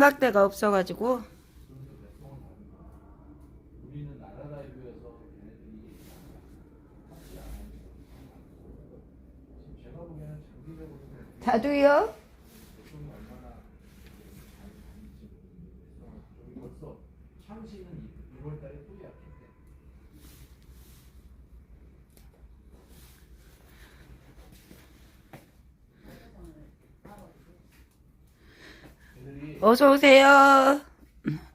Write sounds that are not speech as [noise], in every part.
생각대가 없어가지고. 우리는 나라라이브여서 걔네들이 하지 않아요. 지금 제가 보기에는 장기적으로 자두요? 좀 얼마나 잘 가는지 저기 벌써 참시는 6월달에 또 약했대. 애들이 어서 오세요.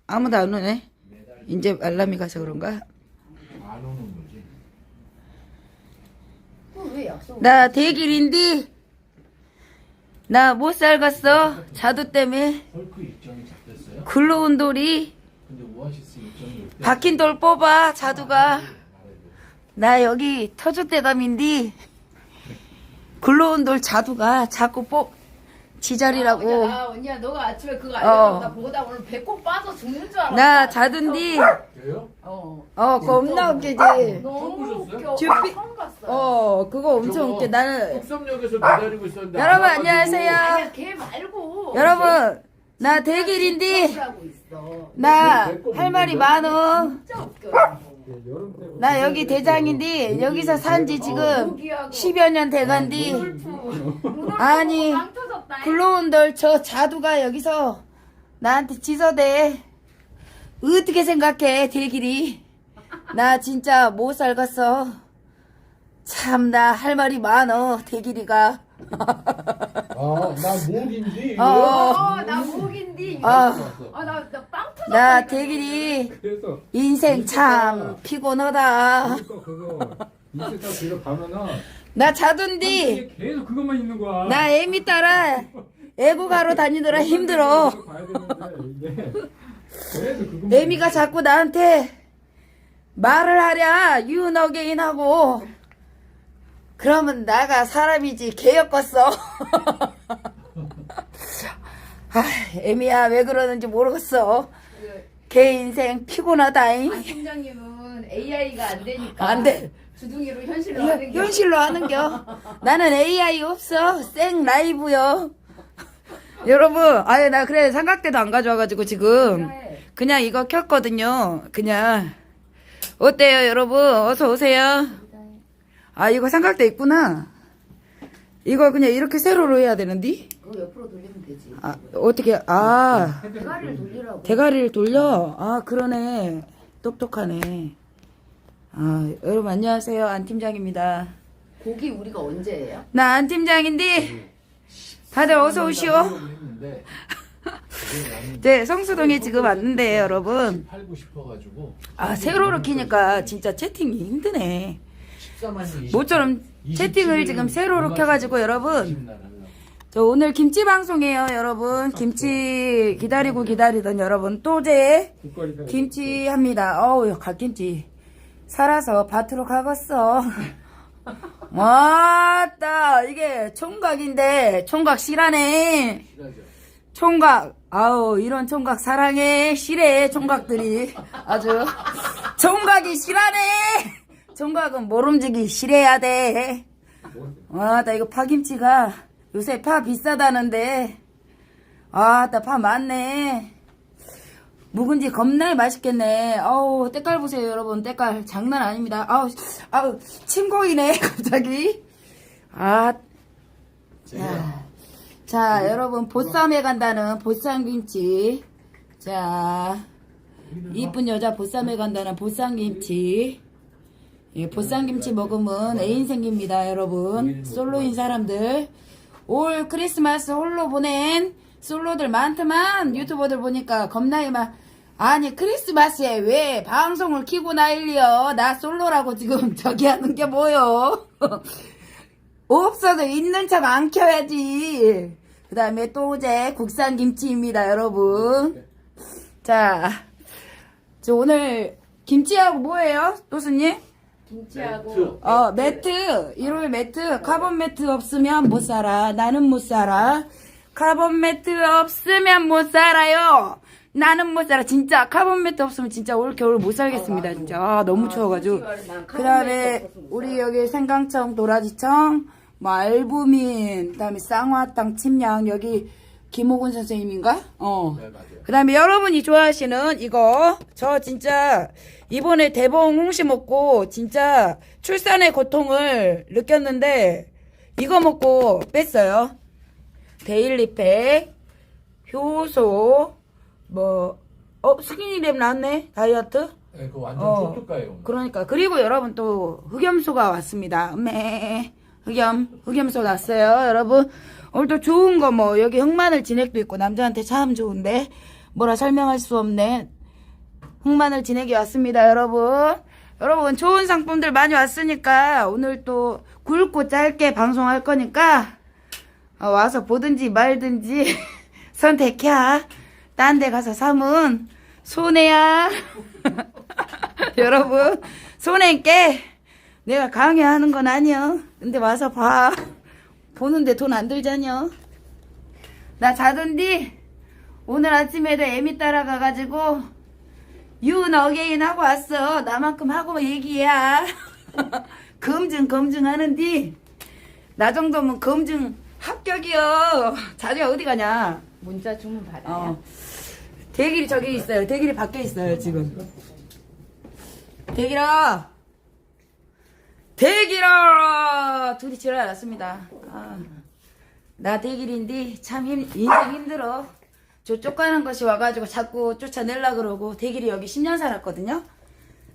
아무도 안 오네. 이제 알람이 가서 그런가? 안 오는 거지. 왜 약속? 나 대길인디. 나 못 살겠어. 자두 때문에 헐크 일정이 잡혔어요. 굴러온 돌이 근데 오아시스 때. 박힌 돌 뽑아 자두가. 나 여기 터줏대감인디. 굴러온 돌 자두가 자꾸 뽑 지자리라고. 아, 언니야, 너가 아침에 그거 어. 알려주고 나 보다 오늘 배꼽 빠져 죽는 줄 알았어. 나 자두인디. 그래요? 어. 어 겁나 웃기지. 너무 보셨어요? 웃겨. 준비- 처음 봤어. 어 그거 엄청 저거 웃겨. 나는 뚝섬역에서 기다리고 있었는데. 여러분 와가지고 안녕하세요. 아니야, 걔 말고. 여러분 나 대길인디. 하고 있어. 나 할 말이 많어. 진짜 웃겨. 나 여기 대장인데 여기서 산지 지금 10여 년 돼간디. [laughs] 아니, 빵 터졌다. 굴러온 돌저 자두가 여기서 나한테 지서대. 어떻게 생각해 대길이? 나 진짜 못 살겠어. 참 나 할 말이 많어 대길이가 아, 나 목인지. 어, 어, 나 목인디. 어, 아, 나, 나빵 터졌다. 나 대길이 그래서 인생 참 피곤하다 그거 그거 인스타 그거 가면은 나 자둔디 이게 계속 그것만 있는 거야. 나 애미 따라 애국하러 다니느라 힘들어. 그거 봐야 되는데 이게 계속 그것만 애미가 자꾸 나한테 말을 하랴 유너게인 하고 그러면 나가 사람이지 개였겠어. [laughs] 아, 애미야 왜 그러는지 모르겠어. 개 인생 피곤하다잉. 안 팀장님은 AI가 안 되니까. 안 돼. 주둥이로 현실로 하는 게. 현실로 하는겨. 나는 AI 없어. 생 라이브요. 여러분, 아예 나 그래 삼각대도 안 가져와가지고 지금. 그냥 이거 켰거든요. 그냥 어때요, 여러분? 어서 오세요. 아 이거 삼각대 있구나. 이거 그냥 이렇게 세로로 해야 되는데? 그거 옆으로 돌리면 되지. 아 어떻게? 아 대가리를 돌리라고. 대가리를 돌려. 아 그러네. 똑똑하네. 아 여러분 안녕하세요, 안 팀장입니다. 고기 우리가 언제 해요? 나 안 팀장인데 다들 어서 오시오. 했는데 [laughs] 네, 성수동에 지금 왔는데 여러분. 팔고 싶어가지고. 아 세로로 키니까 진짜 채팅이 힘드네. 14만이. 모처럼 채팅을 지금 세로로 켜가지고 여러분. 저 오늘 김치 방송이에요 여러분. 김치 기다리고 기다리던 여러분 또제 김치 합니다. 어우 갓김치 살아서 밭으로 가겠어. [laughs] 왔다 이게 총각인데 총각 실하네. 총각 아우 이런 총각 사랑해 실해 총각들이 아주 [laughs] 총각이 실하네. 총각은 모름지기 실해야 돼. 와 나 이거 파김치가 요새 파 비싸다는데 아 나 파 많네. 묵은지 겁나 맛있겠네. 아우, 때깔 보세요, 여러분. 때깔 장난 아닙니다. 아우, 아우, 침 고이네, [laughs] 갑자기. 아, 자, 자, 여러분, 보쌈에 간다는 보쌈 김치. 자, 이쁜 여자 보쌈에 간다는 보쌈 김치. 예, 보쌈김치 먹으면 애인 생깁니다, 여러분. 솔로인 사람들. 올 크리스마스 홀로 보낸 솔로들 많더만 유튜버들 보니까 겁나게 막 아니 크리스마스에 왜 방송을 키고 난리여 나 솔로라고 지금 [laughs] 저기 하는 게 뭐여 [laughs] 없어도 있는 척 안 켜야지 그 다음에 또제 국산 김치입니다 여러분 자 저 오늘 김치하고 뭐예요 또수님? 김치하고. 어, 매트. 일요일 매트. 카본 매트 없으면 못 살아. 나는 못 살아. 카본 매트 없으면 못 살아요. 나는 못 살아. 진짜 카본 매트 없으면 진짜 올 겨울 못 살겠습니다. 진짜. 아, 너무 추워가지고. 그 다음에 우리 여기 생강청, 도라지청, 뭐 알부민, 그 다음에 쌍화탕, 침양, 여기 김호곤 선생님인가? 어. 네 맞아요. 그 다음에 여러분이 좋아하시는 이거 저 진짜 이번에 대봉 홍시 먹고 진짜 출산의 고통을 느꼈는데 이거 먹고 뺐어요 데일리팩 효소 뭐 어 스키니랩 나왔네 다이어트 네, 그 완전 어. 초특가예요. 그러니까 그리고 여러분 또 흑염소가 왔습니다. 음메 흑염 흑염소 났어요, 여러분. 오늘 또 좋은 거 뭐 여기 흑마늘 진액도 있고 남자한테 참 좋은데 뭐라 설명할 수 없네. 흑마늘 진액이 왔습니다, 여러분. 여러분 좋은 상품들 많이 왔으니까 오늘 또 굵고 짧게 방송할 거니까 어, 와서 보든지 말든지 [laughs] 선택해. 딴 데 가서 사면 손해야. [laughs] 여러분 손해께 내가 강요하는 건 아니야. 근데 와서 봐. 보는데 돈 안 들자녀. 나 자던디 오늘 아침에도 애미 따라가가지고 윤 어게인 하고 왔어. 나만큼 하고 얘기야. [laughs] 검증 검증하는디 나 정도면 검증 합격이요. 자주야 어디 가냐? 문자 주문 받아요. 어. 대길이 저기 있어요. 대길이 밖에 있어요, 지금. 대길아! 대길아! 둘이 지랄났습니다. 아, 나 대길인데 참 힘, 인생 힘들어. 저쪽 가는 것이 와가지고 자꾸 쫓아내려 그러고 대길이 여기 10년 살았거든요.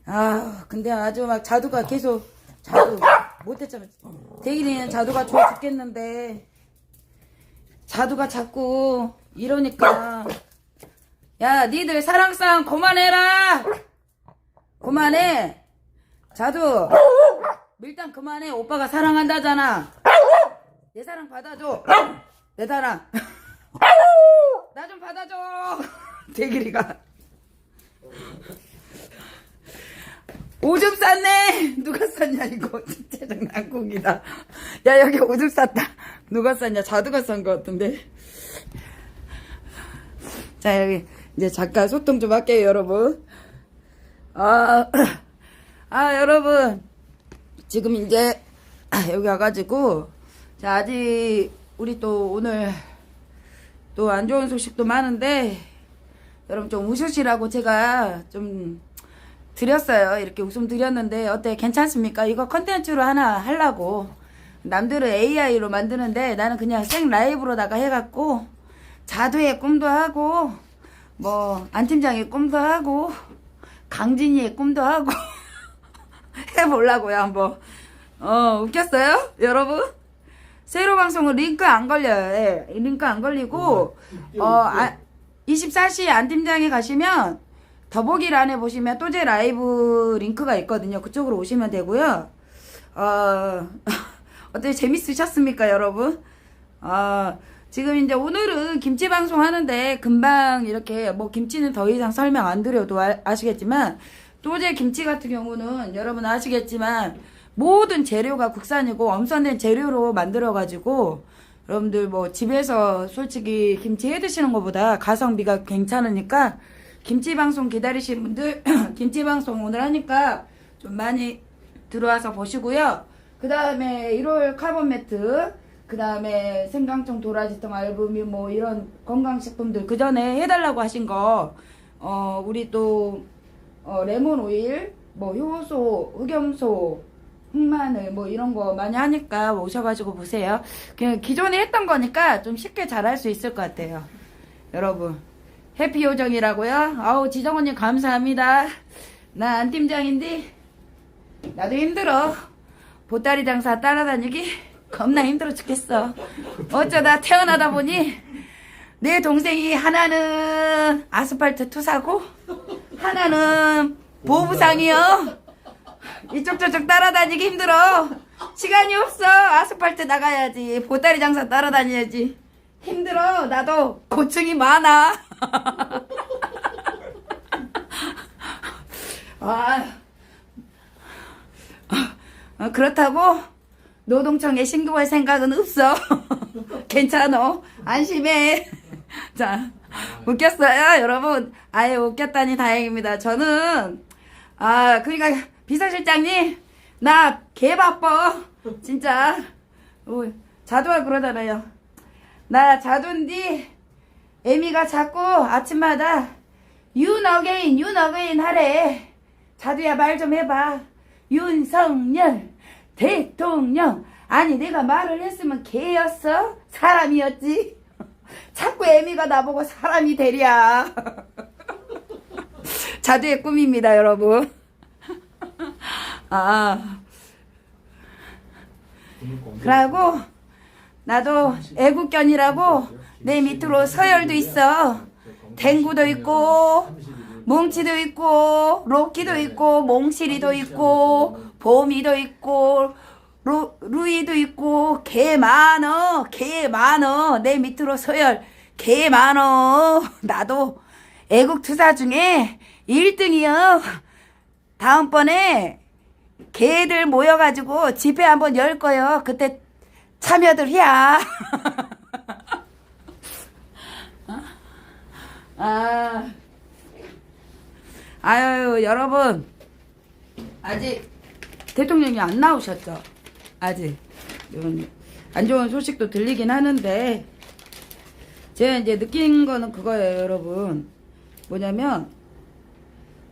아, 근데 아주 막 자두가 계속 자두 못했잖아. 대길이는 자두가 좋아 죽겠는데 자두가 자꾸 이러니까 야 니들 사랑싸움 그만해라 그만해 자두 밀당 그만해. 오빠가 사랑한다잖아. 내 사랑 받아줘. 내 사랑. 나 좀 받아줘. [laughs] 대길이가. 오줌 쌌네. 누가 쌌냐 이거. [laughs] 진짜 장난국이다. 야 여기 오줌 쌌다. 누가 쌌냐. 자두가 싼 것 같은데. 자 여기 이제 잠깐 소통 좀 할게요 여러분. 아, [clears throat] 아 여러분 지금 이제 [clears throat] 여기 와가지고 자 아직 우리 또 오늘 또 안 좋은 소식도 많은데 여러분 좀 웃으시라고 제가 좀 드렸어요. 이렇게 웃음 드렸는데 어때? 괜찮습니까? 이거 컨텐츠로 하나 하려고 남들은 AI로 만드는데 나는 그냥 생 라이브로다가 해갖고 자두의 꿈도 하고 뭐 안팀장의 꿈도 하고 강진이의 꿈도 하고 [laughs] [laughs] 해보려고요 한번. 어 웃겼어요? 여러분? 세로 방송은 링크 안 걸려요. 예, 링크 안 걸리고 어 아, 24시 안팀장에 가시면 더보기란에 보시면 또제 라이브 링크가 있거든요. 그쪽으로 오시면 되고요. 어 [laughs] 어때 재밌으셨습니까 여러분? 아 지금 이제 오늘은 김치 방송 하는데 금방 이렇게 뭐 김치는 더 이상 설명 안 드려도 아, 아시겠지만 또제 김치 같은 경우는 여러분 아시겠지만 모든 재료가 국산이고 엄선된 재료로 만들어 가지고 여러분들 뭐 집에서 솔직히 김치 해 드시는 것보다 가성비가 괜찮으니까 김치 방송 기다리시는 분들 [clears throat] 김치 방송 오늘 하니까 좀 많이 들어와서 보시고요. 그 다음에 1월 카본 매트, 그 다음에 생강청 도라지통 알부민 뭐 이런 건강식품들 그 전에 해달라고 하신 거, 어, 우리 또, 어, 레몬 오일, 뭐 효소, 흑염소, 흑마늘 뭐 이런 거 많이 하니까 오셔가지고 보세요. 그냥 기존에 했던 거니까 좀 쉽게 잘할 수 있을 것 같아요. 여러분. 해피 요정이라고요? 아우 지정원님 감사합니다. 나 안 팀장인데 나도 힘들어. 보따리 장사 따라다니기 겁나 힘들어 죽겠어. 어쩌다 태어나다 보니 내 동생이 하나는 아스팔트 투사고 하나는 보부상이요. 이쪽 저쪽 따라다니기 힘들어. 시간이 없어. 아스팔트 나가야지. 보따리 장사 따라다녀야지. 힘들어. 나도 고충이 많아. [laughs] 아, 어, 그렇다고 노동청에 신고할 생각은 없어. [laughs] 괜찮어. 안심해. [laughs] 자, 웃겼어요, 여러분. 아예 웃겼다니 다행입니다. 저는, 아, 그러니까, 비서실장님, 나 개 바빠. 진짜. 어, 자두가 그러잖아요. 나 자두인디, 에미가 자꾸 아침마다 윤어게인 윤어게인 하래. 자두야 말 좀 해봐. 윤석열 대통령. 아니 내가 말을 했으면 개였어? 사람이었지? 자꾸 에미가 나보고 사람이 되랴. [laughs] 자두의 꿈입니다 여러분. 아 그러고 나도 애국견이라고 내 밑으로 서열도 있어. 댕구도 있고 뭉치도 있고 로키도 있고 몽실이도 있고 봄이도 있고 루, 루이도 있고 개 많어 개 많어. 내 밑으로 서열. 개 많어. [laughs] 나도 애국 투사 중에 1등이요. 다음번에 개들 모여가지고 집회 한번 열 거요. 그때 참여들 해야. [laughs] 아. 아유 여러분. 아직 대통령이 안 나오셨죠 아직 안 좋은 소식도 들리긴 하는데 제가 이제 느낀 거는 그거예요 여러분 뭐냐면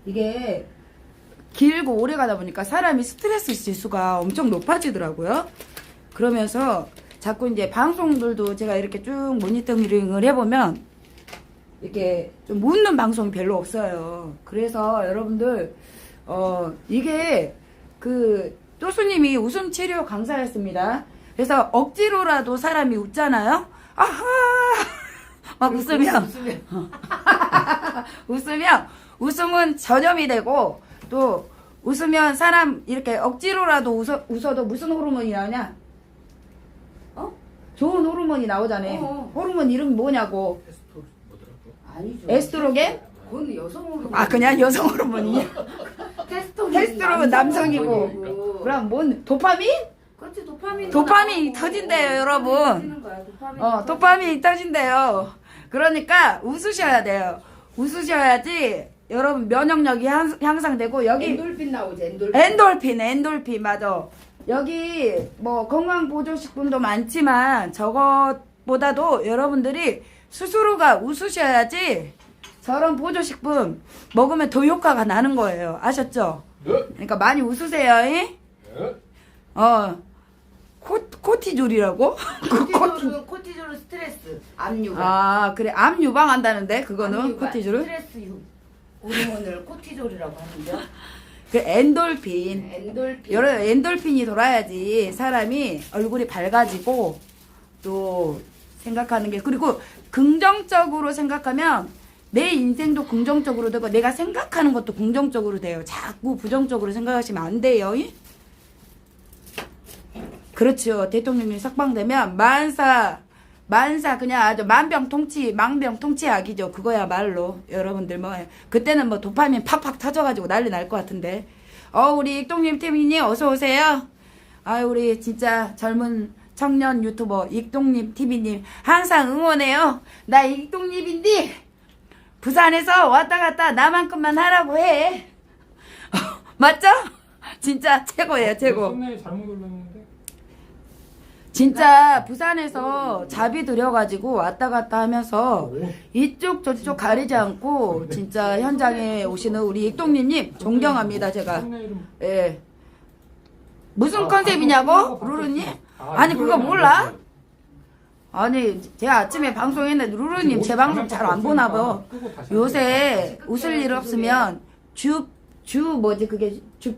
이게 길고 오래 가다 보니까 사람이 스트레스 지수가 엄청 높아지더라고요 그러면서 자꾸 이제 방송들도 제가 이렇게 쭉 모니터링을 해보면 이렇게 좀 묻는 방송이 별로 없어요. 그래서 여러분들 어 이게 그 또수님이 웃음 치료 강사였습니다. 그래서 억지로라도 사람이 웃잖아요. 아하 [laughs] 막 웃으면 [laughs] 웃으면 웃음은 전염이 되고 또 웃으면 사람 이렇게 억지로라도 웃어, 웃어도 무슨 호르몬이 나오냐? 어? 좋은 호르몬이 나오잖아. 어. 호르몬 이름이 뭐냐고. 아니죠. 에스트로겐? 그건 여성으로. 아 그냥 여성 호르몬이냐? 테스토. 테스트로겐 남성이고. 그럼 뭔 도파민? 그렇지 도파민. 도파민이 터진대요, 여러분. 어 도파민이 터진대요. 그러니까 웃으셔야 돼요. 웃으셔야지 여러분 면역력이 향, 향상되고 여기 엔돌핀 나오지 엔돌핀. 엔돌핀, 엔돌핀 맞아. 여기 뭐 건강 보조식품도 많지만 저것보다도 여러분들이 스스로가 웃으셔야지 저런 보조식품 먹으면 더 효과가 나는 거예요. 아셨죠? 네. 그러니까 많이 웃으세요. 이? 네. 어. 코, 코티졸이라고? [laughs] 코티졸은 코티졸은 스트레스, 압류가. 아, 그래. 암 유방한다는데 그거는 코티졸은? 스트레스 유- 호르몬을 코티졸이라고 하는데요. [laughs] 그 엔돌핀. 엔돌핀. 여러 엔돌핀이 돌아야지 사람이 얼굴이 밝아지고 또 생각하는 게 그리고 긍정적으로 생각하면 내 인생도 긍정적으로 되고 내가 생각하는 것도 긍정적으로 돼요. 자꾸 부정적으로 생각하시면 안 돼요. 이? 그렇죠. 대통령이 석방되면 만사 만사 그냥 아주 만병통치 망병통치약이죠. 그거야 말로 여러분들 뭐 그때는 뭐 도파민 팍팍 터져가지고 난리 날 것 같은데. 어 우리 익동님 TV님 어서 오세요. 아 우리 진짜 젊은 청년 유튜버 익동님 TV님 항상 응원해요. 나 익동님인데 부산에서 왔다 갔다 나만큼만 하라고 해. 맞죠? 진짜 최고예요 최고. 잘못. 진짜 부산에서 잡이 들여가지고 왔다 갔다 하면서 오. 이쪽 저쪽 가리지 않고 진짜 현장에 오시는 우리 익동님님 존경합니다 제가 예 무슨 아, 컨셉이냐고 루루님 아, 아니 그거 몰라 아니 제가 아침에 방송했는데 루루님 제 방송 잘 안 보나 봐 요새 웃을 일 없으면 주 주 뭐지 그게 주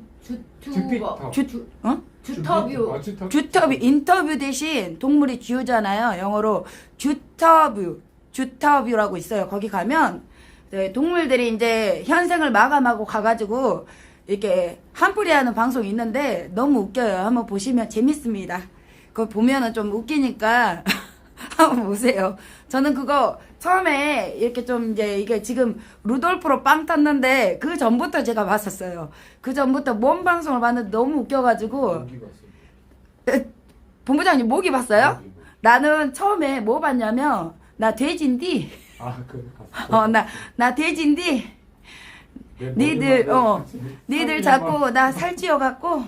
주튜버. 주, 어? 주터뷰. 아, 주터- 주터뷰 인터뷰 대신 동물이 쥐우잖아요. 영어로 주터뷰 주터뷰라고 있어요. 거기 가면 네, 동물들이 이제 현생을 마감하고 가가지고 이렇게 한풀이 하는 방송이 있는데 너무 웃겨요. 한번 보시면 재밌습니다. 그거 보면은 좀 웃기니까 [laughs] [laughs] 한번 보세요. 저는 그거 처음에 이렇게 좀 이제 이게 지금 루돌프로 빵 탔는데 그 전부터 제가 봤었어요. 그 전부터 뭔 방송을 봤는데 너무 웃겨가지고. 본부장님 모기 봤어요? 나는 처음에 뭐 봤냐면 나 돼지인디 아, 그 갔어. 어나 나 돼지인디 내 니들 어. 니들 자꾸 나 살찌어 갖고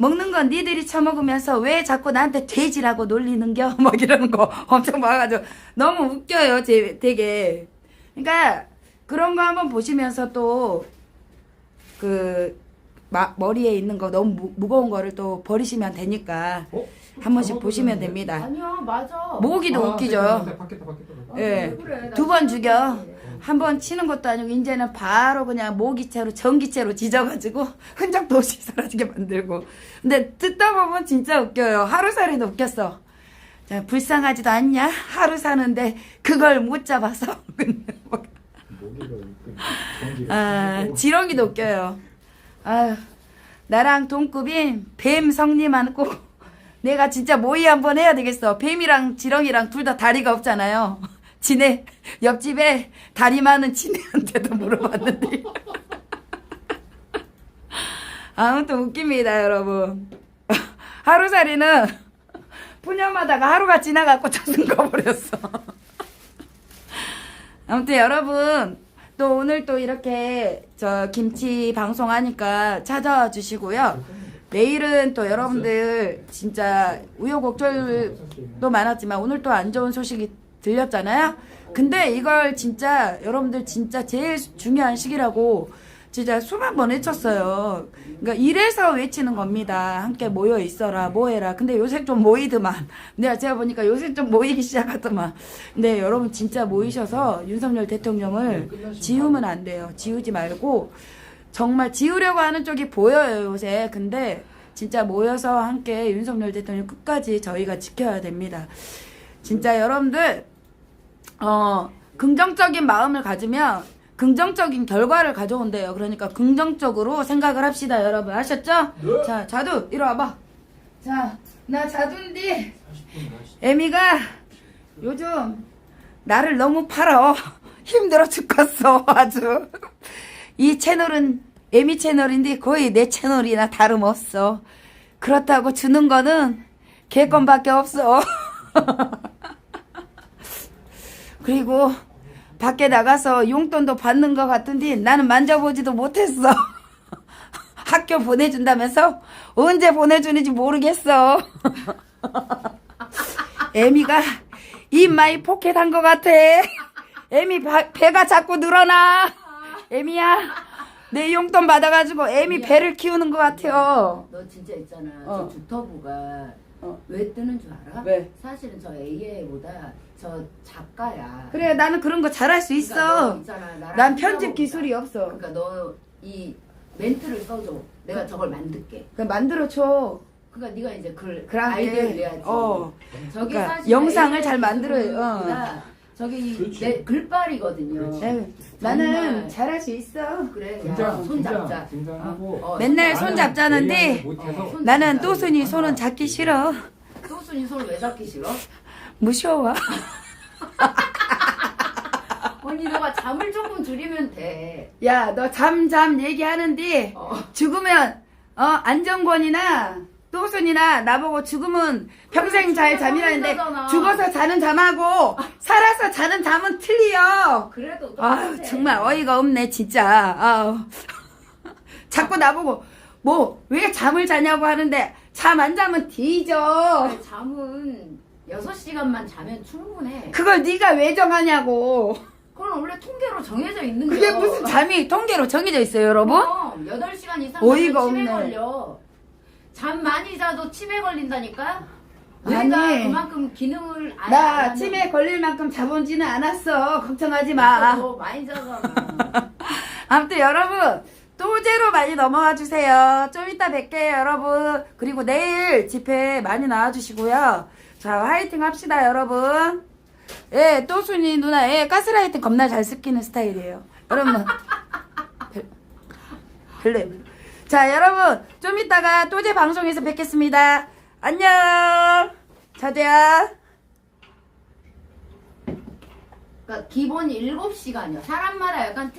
먹는 건 니들이 처먹으면서 왜 자꾸 나한테 돼지라고 놀리는겨? 막 [laughs] 이러는 거 엄청 봐가지고 너무 웃겨요. 제, 되게. 그러니까 그런 거 한번 보시면서 또 그 머리에 있는 거 너무 무, 무거운 거를 또 버리시면 되니까 어? 한 번씩 보시면? 됩니다. 아니야 맞아. 모기도 아, 웃기죠. 예. 왜 그래? 나두번 진짜 죽여. 한 번 치는 것도 아니고 이제는 바로 그냥 모기채로 전기채로 지져가지고 [laughs] 흔적도 없이 사라지게 만들고. 근데 듣다 보면 진짜 웃겨요. 하루살이도 웃겼어. 자, 불쌍하지도 않냐? 하루 사는데 그걸 못 잡아서. [laughs] 전기를 아. 지렁이도 웃겨요. 아유 나랑 동급인 뱀 성님만 꼭 내가 진짜 모의 한번 해야 되겠어. 뱀이랑 지렁이랑 둘 다 다리가 없잖아요 지네 옆집에 다리 많은 지네한테도 물어봤는데. [laughs] 아무튼 웃깁니다 여러분. 하루살이는 푸념하다가 하루가 지나가고 저승 가버렸어. 아무튼 여러분 또 오늘 또 이렇게 저 김치 방송하니까 찾아와 주시고요. 내일은 또 여러분들 진짜 우여곡절도 많았지만 오늘 또 안 좋은 소식이 들렸잖아요 근데 이걸 진짜 여러분들 진짜 제일 중요한 시기라고 진짜 수만 번 외쳤어요. 그러니까 이래서 외치는 겁니다. 함께 모여 있어라, 뭐해라. 근데 요새 좀 모이더만. [laughs] 내가 제가 보니까 요새 좀 모이기 시작하더만. 근데 여러분 진짜 모이셔서 윤석열 대통령을 지우면 안 돼요. 지우지 말고 정말 지우려고 하는 쪽이 보여요 요새. 근데 진짜 모여서 함께 윤석열 대통령 끝까지 저희가 지켜야 됩니다. 진짜 여러분들 어, 긍정적인 마음을 가지면 긍정적인 결과를 가져온대요. 그러니까 긍정적으로 생각을 합시다, 여러분. 아셨죠? 네. 자, 자두, 이리 와봐. 자, 나 자두인데, 40분 나시. 에미가 요즘 나를 너무 팔아. [laughs] 힘들어 죽겠어, 아주. 이 채널은 에미 채널인데 거의 내 채널이나 다름없어. 그렇다고 주는 거는 개껌밖에 없어. [laughs] 그리고 밖에 나가서 용돈도 받는 것 같은데 나는 만져보지도 못했어. [laughs] 학교 보내준다면서 언제 보내주는지 모르겠어. [laughs] 에미가 입 많이 포켓 한 것 같아. 에미 바- 배가 자꾸 늘어나. 에미야, 내 용돈 받아가지고 에미 배를 키우는 것 같아요. 너 진짜 있잖아. 어. 저 주터부가 어. 왜 뜨는 줄 알아? 왜? 사실은 저 AI보다 저 작가야. 그래, 나는 그런 거 잘할 수 그러니까 있어. 너 있잖아, 나랑 난 편집 싸워보자. 기술이 없어. 그러니까 너 이 멘트를 써줘. 내가 저걸 만들게. 그냥 만들어 줘. 그러니까 네가 이제 글 그래, 아이디어를 내야지. 어. 저기 그러니까 사실 영상을 잘 만들어요. 어. 저기 그렇지. 내 글빨이거든요. 그렇지. 네, 나는 정말. 잘할 수 있어. 그래, 야, 긴장, 손 잡자. 긴장, 긴장하고. 어, 맨날 나는 손 잡자는데 AI를 못해서 어, 손 나는 잡자. 또순이 손은 잡기 싫어. 또순이 손을 왜 잡기 싫어? 무서워. 언니 너가 잠을 조금 줄이면 돼. 야, 너 잠잠 얘기하는데 어. 죽으면 어 안정권이나 또순이나 나보고 죽으면 평생 잘 잠이라는데 죽어서 죽어서 자는 잠하고 살아서 자는 잠은 틀려. 그래도 아유. 정말 어이가 없네 진짜. 아우. [laughs] 자꾸 나보고 뭐 왜 잠을 자냐고 하는데 잠 안 자면 뒤져. 아니, 잠은 6시간만 자면 충분해. 그걸 네가 왜 정하냐고. 그건 원래 통계로 정해져 있는 거야. 그게 무슨 잠이 통계로 정해져 있어요, 여러분? 그럼 8시간 이상 어이가 자면 치매 없네. 걸려. 잠 많이 자도 치매 걸린다니까? 아니. 뇌가 그만큼 기능을 안나안 치매 걸릴 만큼 자본지는 않았어. 걱정하지 하는- 마. 너 많이 자잖아. [laughs] 아무튼 여러분 또제로 많이 넘어와 주세요. 좀 이따 뵐게요, 여러분. 그리고 내일 집회 많이 나와 주시고요. 자, 화이팅 합시다, 여러분. 예, 또순이 누나, 예, 가스라이팅 겁나 잘 쓰키는 스타일이에요. 여러분. 별- 별로예요. 자, 여러분. 좀 이따가 또 제 방송에서 뵙겠습니다. 안녕. 자두야. 그러니까 기본 7시간이야. 사람마다 약간